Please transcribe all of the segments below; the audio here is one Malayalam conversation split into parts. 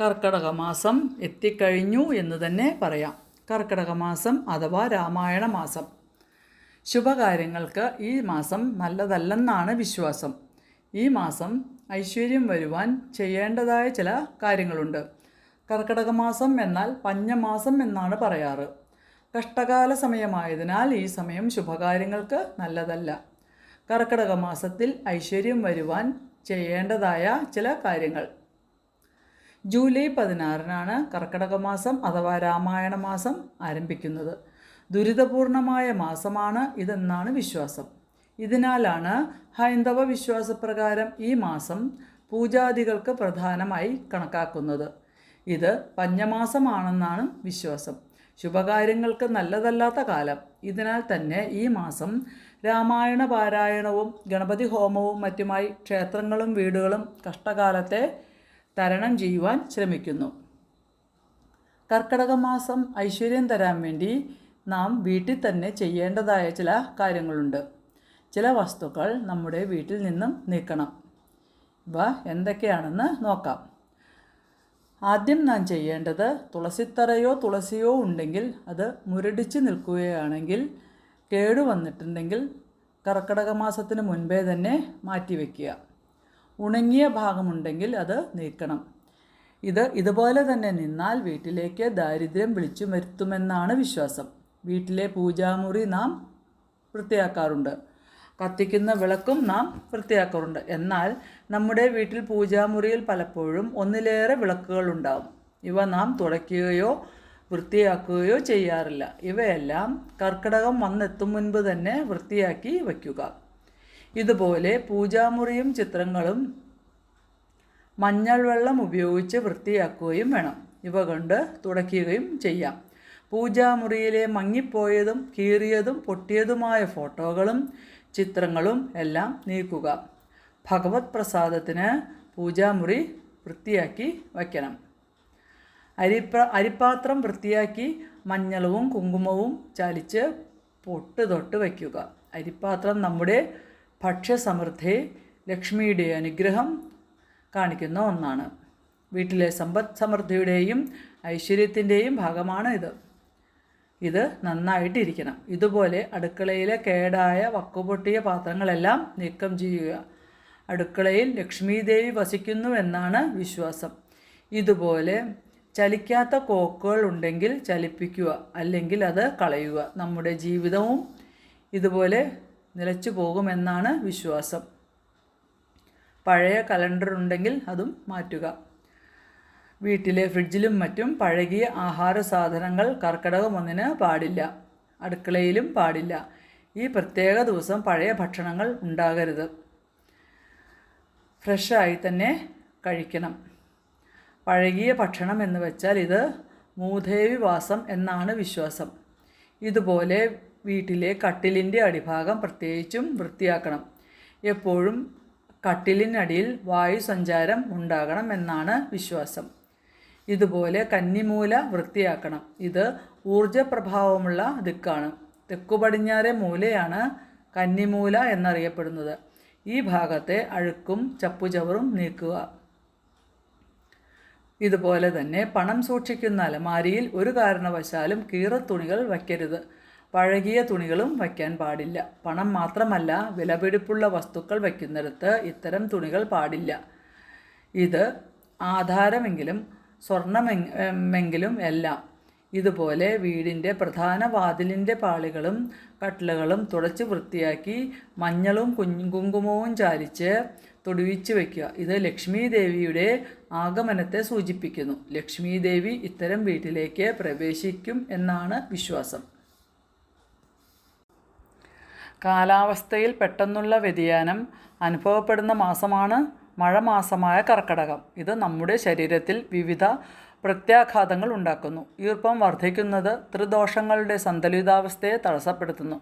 കർക്കടക മാസം എത്തിക്കഴിഞ്ഞു എന്ന് തന്നെ പറയാം. കർക്കടക മാസം അഥവാ രാമായണ മാസം ശുഭകാര്യങ്ങൾക്ക് ഈ മാസം നല്ലതല്ലെന്നാണ് വിശ്വാസം. ഈ മാസം ഐശ്വര്യം വരുവാൻ ചെയ്യേണ്ടതായ ചില കാര്യങ്ങളുണ്ട്. കർക്കടക മാസം എന്നാൽ പഞ്ഞമാസം എന്നാണ് പറയാറ്. കഷ്ടകാല സമയമായതിനാൽ ഈ സമയം ശുഭകാര്യങ്ങൾക്ക് നല്ലതല്ല. കർക്കടക മാസത്തിൽ ഐശ്വര്യം വരുവാൻ ചെയ്യേണ്ടതായ ചില കാര്യങ്ങൾ. ജൂലൈ പതിനാറിനാണ് കർക്കടക മാസം അഥവാ രാമായണ മാസം ആരംഭിക്കുന്നത്. ദുരിതപൂർണമായ മാസമാണ് ഇതെന്നാണ് വിശ്വാസം. ഇതിനാലാണ് ഹൈന്ദവ വിശ്വാസപ്രകാരം ഈ മാസം പൂജാദികൾക്ക് പ്രധാനമായി കണക്കാക്കുന്നത്. ഇത് പഞ്ഞമാസമാണെന്നാണ് വിശ്വാസം. ശുഭകാര്യങ്ങൾക്ക് നല്ലതല്ലാത്ത കാലം. ഇതിനാൽ തന്നെ ഈ മാസം രാമായണ പാരായണവും ഗണപതി ഹോമവും മറ്റുമായി ക്ഷേത്രങ്ങളും വീടുകളും കഷ്ടകാലത്തെ തരണം ചെയ്യുവാൻ ശ്രമിക്കുന്നു. കർക്കടക മാസം ഐശ്വര്യം തരാൻ വേണ്ടി നാം വീട്ടിൽ തന്നെ ചെയ്യേണ്ടതായ ചില കാര്യങ്ങളുണ്ട്. ചില വസ്തുക്കൾ നമ്മുടെ വീട്ടിൽ നിന്നും നീക്കണം. ഇവ എന്തൊക്കെയാണെന്ന് നോക്കാം. ആദ്യം നാം ചെയ്യേണ്ടത് തുളസിത്തറയോ തുളസിയോ ഉണ്ടെങ്കിൽ അത് മുരടിച്ച് നിൽക്കുകയാണെങ്കിൽ കേടുവന്നിട്ടുണ്ടെങ്കിൽ കർക്കടക മാസത്തിന് മുൻപേ തന്നെ മാറ്റിവെക്കുക. ഉണങ്ങിയ ഭാഗമുണ്ടെങ്കിൽ അത് നീക്കണം. ഇത് ഇതുപോലെ തന്നെ നിന്നാൽ വീട്ടിലേക്ക് ദാരിദ്ര്യം വിളിച്ചു വരുത്തുമെന്നാണ് വിശ്വാസം. വീട്ടിലെ പൂജാമുറി നാം വൃത്തിയാക്കാറുണ്ട്. കത്തിക്കുന്ന വിളക്കും നാം വൃത്തിയാക്കാറുണ്ട്. എന്നാൽ നമ്മുടെ വീട്ടിൽ പൂജാമുറിയിൽ പലപ്പോഴും ഒന്നിലേറെ വിളക്കുകൾ ഉണ്ടാവും. ഇവ നാം തുടയ്ക്കുകയോ വൃത്തിയാക്കുകയോ ചെയ്യാറില്ല. ഇവയെല്ലാം കർക്കിടകം വന്നെത്തും മുൻപ് തന്നെ വൃത്തിയാക്കി വയ്ക്കുക. ഇതുപോലെ പൂജാമുറിയും ചിത്രങ്ങളും മഞ്ഞൾ വെള്ളം ഉപയോഗിച്ച് വൃത്തിയാക്കുകയും വേണം. ഇവ കൊണ്ട് തുടയ്ക്കുകയും ചെയ്യാം. പൂജാമുറിയിലെ മങ്ങിപ്പോയതും കീറിയതും പൊട്ടിയതുമായ ഫോട്ടോകളും ചിത്രങ്ങളും എല്ലാം നീക്കുക. ഭഗവത് പ്രസാദത്തിന് പൂജാമുറി വൃത്തിയാക്കി വയ്ക്കണം. അരിപ്ര അരിപ്പാത്രം വൃത്തിയാക്കി മഞ്ഞളവും കുങ്കുമവും ചാലിച്ച് പൊട്ട് തൊട്ട് വയ്ക്കുക. അരിപ്പാത്രം നമ്മുടെ ഭക്ഷ്യസമൃദ്ധി ലക്ഷ്മിയുടെ അനുഗ്രഹം കാണിക്കുന്ന ഒന്നാണ്. വീട്ടിലെ സമ്പദ് സമൃദ്ധിയുടെയും ഐശ്വര്യത്തിന്റെയും ഭാഗമാണ് ഇത്. ഇത് നന്നായിട്ടിരിക്കണം. ഇതുപോലെ അടുക്കളയിലെ കേടായ വക്കുപൊട്ടിയ പാത്രങ്ങളെല്ലാം നീക്കം ചെയ്യുക. അടുക്കളയിൽ ലക്ഷ്മീദേവി വസിക്കുന്നുവെന്നാണ് വിശ്വാസം. ഇതുപോലെ ചലിക്കാത്ത കോക്കുകൾ ഉണ്ടെങ്കിൽ ചലിപ്പിക്കുക അല്ലെങ്കിൽ അത് കളയുക. നമ്മുടെ ജീവിതവും ഇതുപോലെ നിലച്ചു പോകുമെന്നാണ് വിശ്വാസം. പഴയ കലണ്ടർ ഉണ്ടെങ്കിൽ അതും മാറ്റുക. വീട്ടിലെ ഫ്രിഡ്ജിലും മറ്റും പഴകിയ ആഹാര സാധനങ്ങൾ കർക്കിടകം ഒന്നിന് പാടില്ല. അടുക്കളയിലും പാടില്ല. ഈ പ്രത്യേക ദിവസം പഴയ ഭക്ഷണങ്ങൾ ഉണ്ടാകരുത്. ഫ്രഷായി തന്നെ കഴിക്കണം. പഴകിയ ഭക്ഷണം എന്ന് വെച്ചാൽ ഇത് മൂദേവി വാസം എന്നാണ് വിശ്വാസം. ഇതുപോലെ വീട്ടിലെ കട്ടിലിന്റെ അടിഭാഗം പ്രത്യേകിച്ചും വൃത്തിയാക്കണം. എപ്പോഴും കട്ടിലിനടിയിൽ വായു സഞ്ചാരം ഉണ്ടാകണം എന്നാണ് വിശ്വാസം. ഇതുപോലെ കന്നിമൂല വൃത്തിയാക്കണം. ഇത് ഊർജപ്രഭാവമുള്ള ദിക്കാണ്. തെക്കു പടിഞ്ഞാറെ മൂലയാണ് കന്നിമൂല എന്നറിയപ്പെടുന്നത്. ഈ ഭാഗത്തെ അഴുക്കും ചപ്പുചവറും നീക്കുക. ഇതുപോലെ തന്നെ പണം സൂക്ഷിക്കുന്ന അലമാരിയിൽ ഒരു കാരണവശാലും കീറത്തുണികൾ വയ്ക്കരുത്. പഴകിയ തുണികളും വയ്ക്കാൻ പാടില്ല. പണം മാത്രമല്ല വിലപിടിപ്പുള്ള വസ്തുക്കൾ വയ്ക്കുന്നിടത്ത് ഇത്തരം തുണികൾ പാടില്ല. ഇത് ആധാരമെങ്കിലും സ്വർണമെങ്കിലും എല്ലാം. ഇതുപോലെ വീടിന്റെ പ്രധാന വാതിലിന്റെ പാളികളും കട്ടിലുകളും തുടച്ച് വൃത്തിയാക്കി മഞ്ഞളും കുങ്കുമവും ചാലിച്ച് തൊടുവിച്ച് വയ്ക്കുക. ഇത് ലക്ഷ്മി ദേവിയുടെ ആഗമനത്തെ സൂചിപ്പിക്കുന്നു. ലക്ഷ്മി ദേവി ഇത്തരം വീട്ടിലേക്ക് പ്രവേശിക്കും എന്നാണ് വിശ്വാസം. കാലാവസ്ഥയിൽ പെട്ടെന്നുള്ള വ്യതിയാനം അനുഭവപ്പെടുന്ന മാസമാണ് മഴ മാസമായ കർക്കടകം. ഇത് നമ്മുടെ ശരീരത്തിൽ വിവിധ പ്രത്യാഘാതങ്ങൾ ഉണ്ടാക്കുന്നു. ഈർപ്പം വർദ്ധിക്കുന്നത് ത്രിദോഷങ്ങളുടെ സന്തുലിതാവസ്ഥയെ തടസ്സപ്പെടുത്തുന്നു.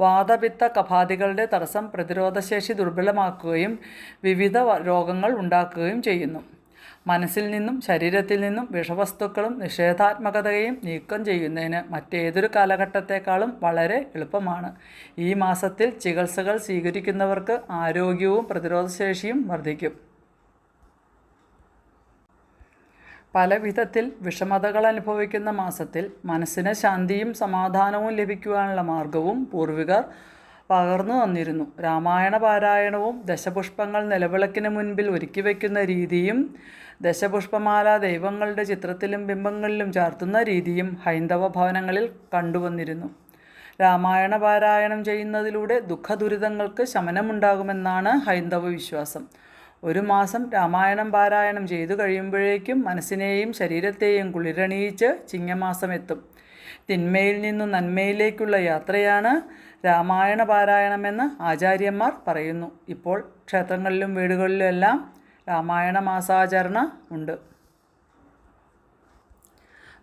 വാതപിത്ത കഫാദികളുടെ തടസ്സം പ്രതിരോധശേഷി ദുർബലമാക്കുകയും വിവിധ രോഗങ്ങൾ ഉണ്ടാക്കുകയും ചെയ്യുന്നു. മനസ്സിൽ നിന്നും ശരീരത്തിൽ നിന്നും വിഷവസ്തുക്കളും നിഷേധാത്മകതയും നീക്കം ചെയ്യുന്നതിന് മറ്റേതൊരു കാലഘട്ടത്തെക്കാളും വളരെ എളുപ്പമാണ്. ഈ മാസത്തിൽ ചികിത്സകൾ സ്വീകരിക്കുന്നവർക്ക് ആരോഗ്യവും പ്രതിരോധശേഷിയും വർദ്ധിക്കും. പല വിധത്തിൽ വിഷമതകൾ അനുഭവിക്കുന്ന മാസത്തിൽ മനസ്സിന് ശാന്തിയും സമാധാനവും ലഭിക്കുവാനുള്ള മാർഗവും പൂർവികർ പകർന്നു തന്നിരുന്നു. രാമായണ പാരായണവും ദശപുഷ്പങ്ങൾ നിലവിളക്കിന് മുൻപിൽ ഒരുക്കി വയ്ക്കുന്ന രീതിയും ദശപുഷ്പമാല ദൈവങ്ങളുടെ ചിത്രത്തിലും ബിംബങ്ങളിലും ചാർത്തുന്ന രീതിയും ഹൈന്ദവ ഭവനങ്ങളിൽ കണ്ടുവന്നിരുന്നു. രാമായണ പാരായണം ചെയ്യുന്നതിലൂടെ ദുഃഖദുരിതങ്ങൾക്ക് ശമനമുണ്ടാകുമെന്നാണ് ഹൈന്ദവ വിശ്വാസം. ഒരു മാസം രാമായണം പാരായണം ചെയ്തു കഴിയുമ്പോഴേക്കും മനസ്സിനെയും ശരീരത്തെയും കുളിരണിയിച്ച് ചിങ്ങമാസം എത്തും തിന്മയിൽ നിന്നും നന്മയിലേക്കുള്ള യാത്രയാണ് രാമായണ പാരായണമെന്ന് ആചാര്യന്മാർ പറയുന്നു. ഇപ്പോൾ ക്ഷേത്രങ്ങളിലും വീടുകളിലും എല്ലാം രാമായണ മാസാചരണ ഉണ്ട്.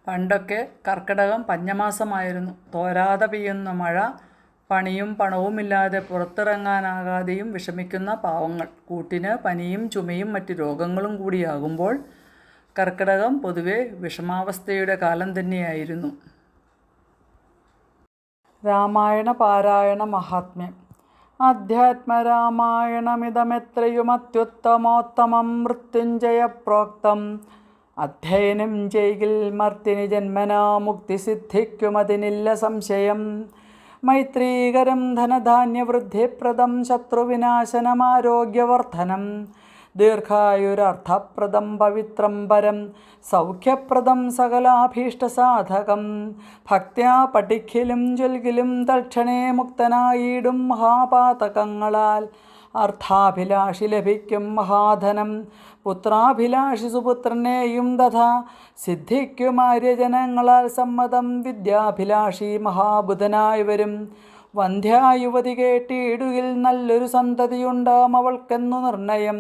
പണ്ടൊക്കെ കർക്കിടകം പഞ്ഞമാസമായിരുന്നു തോരാതെ പെയ്യുന്ന മഴ പണിയും പണവുമില്ലാതെ പുറത്തിറങ്ങാനാകാതെയും വിഷമിക്കുന്ന പാവങ്ങൾ. കൂട്ടിന് പനിയും ചുമയും മറ്റ് രോഗങ്ങളും കൂടിയാകുമ്പോൾ കർക്കിടകം പൊതുവെ വിഷമാവസ്ഥയുടെ കാലം തന്നെയായിരുന്നു. രാമായണ പാരായണ മഹാത്മ്യം. അധ്യാത്മരാമായണമിതമെത്രയും അത്യുത്തമോത്തമം മൃത്യുഞ്ജയ പ്രോക്തം അധ്യയനം ചെയ്യിൽ മർത്തിനി ജന്മനാ മുക്തി സിദ്ധിക്കുമതിനില്ല സംശയം. മൈത്രീകരം ധനധാന്യവൃദ്ധിപ്രദം ശത്രുവിനാശനമാരോഗ്യവർദ്ധനം. ദീർഘായുരർത്ഥപ്രദം പവിത്രം പരം സൗഖ്യപ്രദം സകലാഭീഷ്ടസാധകം. ഭക്ത്യാ പഠിക്കലും ജ്വൽകിലും തക്ഷണേ മുക്തനായിടും മഹാപാതകങ്ങളാൽ. അർത്ഥാഭിലാഷി ലഭിക്കും മഹാധനം. പുത്രാഭിലാഷി സുപുത്രനെയും തഥാ സിദ്ധിക്കും ആര്യജനങ്ങളാൽ സമ്മതം വിദ്യാഭിലാഷി മഹാബുധനായി വരും. വന്ധ്യായുവതി കേട്ടിയിടുകിൽ നല്ലൊരു സന്തതിയുണ്ടാം അവൾക്കെന്നു നിർണയം.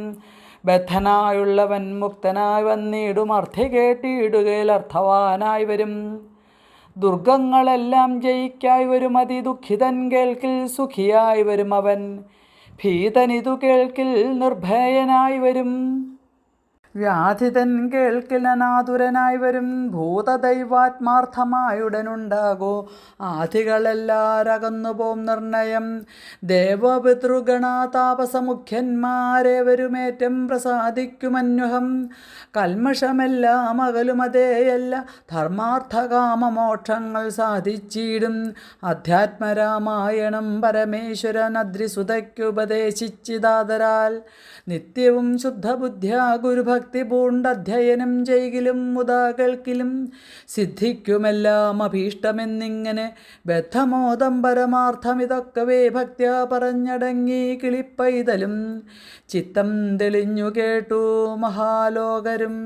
ബദ്ധനായുള്ളവൻ മുക്തനായി വന്നിടും അർത്ഥി കേട്ടിയിടുകയിൽ അർത്ഥവാനായി വരും. ദുർഗങ്ങളെല്ലാം ജയിക്കായി വരും അതിദുഃഖിതൻ കേൾക്കിൽ സുഖിയായി വരും അവൻ. ഭീതനിതു കേൾക്കിൽ നിർഭയനായി വരും. വ്യാധിതൻ കേൾക്കിലനാതുരനായി വരും ഭൂതദൈവാത്മാർത്ഥമായുടനുണ്ടാകോ. ആധികളെല്ലാരകന്നുപോം നിർണയം. ദേവപിതൃഗണാതാപസമുഖ്യന്മാരേവരുമേറ്റം പ്രസാദിക്കുമന്വഹം. കൽമഷമെല്ലാം അകലുമതേയല്ല ധർമാർത്ഥകാമമോക്ഷങ്ങൾ സാധിച്ചിടും. അധ്യാത്മരാമായണം പരമേശ്വരനദ്രിസുതയ്ക്കുപദേശിച്ചിതാതരാൽ നിത്യവും ശുദ്ധബുദ്ധ്യാ ഗുരുഭക്തി പൂണ്ടധ്യയനം ചെയ്കിലും മുതാ കേൾക്കിലും സിദ്ധിക്കുമെല്ലാം അഭീഷ്ടമെന്നിങ്ങനെ ബദ്ധമോദം പരമാർത്ഥം ഭക്തിയ ഭക്ത്യാ പറഞ്ഞടങ്ങി കിളിപ്പൈതലും ചിത്തം തെളിഞ്ഞു കേട്ടു മഹാലോകരും.